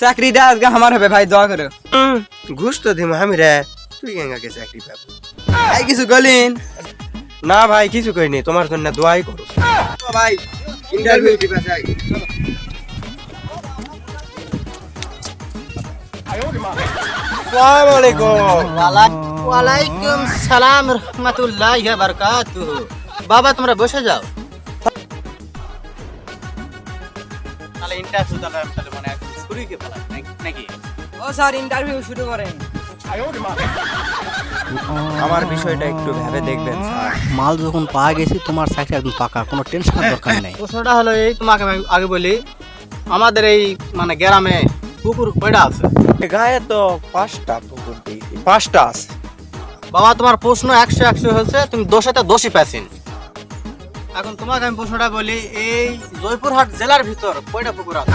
চাকরিটা আজকে আমার হবে ভাই দোয়া করো। ঘুষ তো দিম আমি রে তুই গেঙ্গাকে চাকরি পাবো? ভাই কিছু গলিন না ভাই কিছু কইনি তোমার জন্য দোয়াই করো। ভাই ইন্টারভিউ দিবা যাই। আসসালামু আলাইকুম। ওয়ালাইকুম সালাম রহমতুল্লাহ বারকাতুহ। বাবা তোমরা বসে যাও। তাহলে ইন্টারভিউ তাহলে তাহলে মানে শুরুই কে ফেলা নাকি? ও স্যার ইন্টারভিউ শুরু করেন। আমার বিষয়টা একটু ভেবে দেখবেন স্যার। মাল যখন পাওয়া গেছি তোমার চাকরি একদম পাকা কোনো টেনশনের দরকার নেই। প্রশ্নটা হলো এই তোমাকে আমি আগে বলি আমাদের এই মানে গ্রামে পুকুর কয়টা আছে? গায়ে তো পাঁচটা পুকুর দিয়েছি পাঁচটা আছে। বাবা তোমার প্রশ্ন একশো একশো হয়েছে তুমি দোষেতে দোষী পেয়েছেন এখন তোমাকে আমি প্রশ্নটা বলি এই জয়পুরহাট জেলার ভিতর কয়টা পুকুর আছে?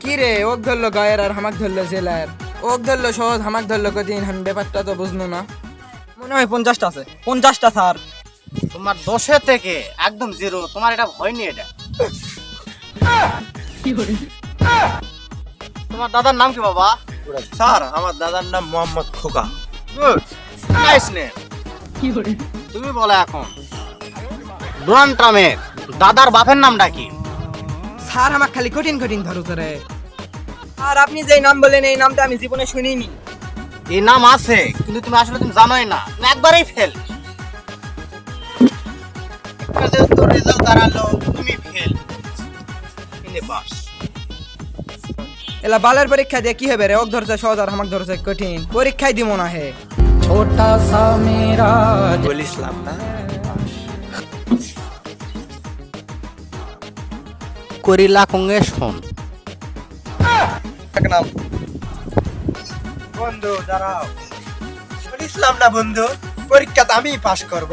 কি রে ওক ধরলো গায়ের আর হামাক ধরলো জেলার। ওক ধরলো সহজ হামাক ধরলো কদিন আমি ব্যাপারটা তো বুঝলো না। মনে হয় পঞ্চাশটা আছে। পঞ্চাশটা স্যার। তোমার দশে থেকে একদম জিরো তোমার এটা ভয় নেই এটা। তোমার দাদার নাম কি বাবা? স্যার আমার দাদার নাম Mohammad Khoka. Good. Nice name. তুমি বলো এখন। ডোনাল্ড ট্রাম্পের দাদার বাপের নামটা কি? স্যার আমার খালি কঠিন কঠিন ধরো রে আর আপনি যেই নাম বলেন এই নামটা আমি জীবনে শুনিনি। এই নাম আছে কিন্তু তুমি আসলে তুমি জানোই না। তুমি একবারেই ফেল যেহেতু রেজাল্ট দাঁড়াল তুমি ফেল ইনে পাস এলা বালের পরীক্ষা দিয়ে কি হবে রে? ওক ধরছে সহজ আর হামাক ধরছে কঠিন। পরীক্ষায় দিব না হে। বলিসলাম না। করিলা কঙ্গে শোন। বন্ধু দাঁড়াও। বলিসলাম না বন্ধু? পরীক্ষাতে আমি পাশ করব।